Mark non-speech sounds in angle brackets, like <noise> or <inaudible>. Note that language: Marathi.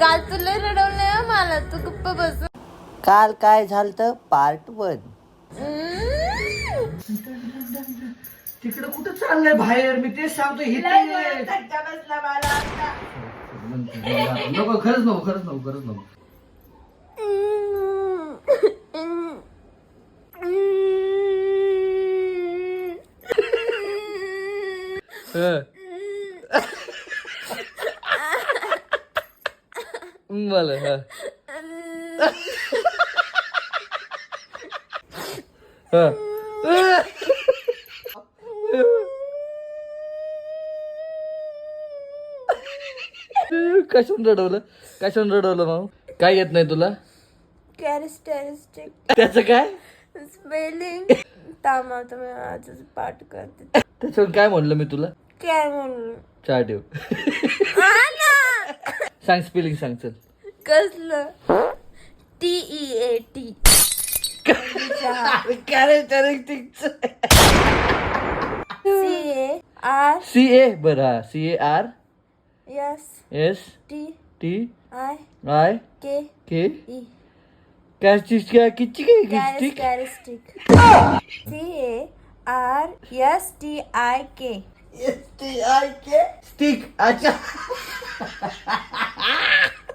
काल तुला रडवलंय मला. तू गप्प बस. काल काय झालं पार्ट वन तिकडे कुठं चाललंय बाहेर? मी तेच सांगतो. नको खरंच नको खरंच नको खरंच नको. <laughs> मला हा. हा. कशाने रडवलं? कशाने रडवलं माऊ? काय येत नाही तुला? कॅरेस्टॅरिस्टिक त्याचं काय? स्पेलिंग थांबा तुम्ही आजच पाठ करते. त्याच्यावर काय म्हणलं मी तुला? काय म्हणून चहा ठेव सांग स्पेलिंग सांग चल. कसलं? T E A T C A R C A बर हा. C A R S S T T I I K K E चीज काय किती काय किती? Characteristic C A R S T I K S T I K stick अच्छा.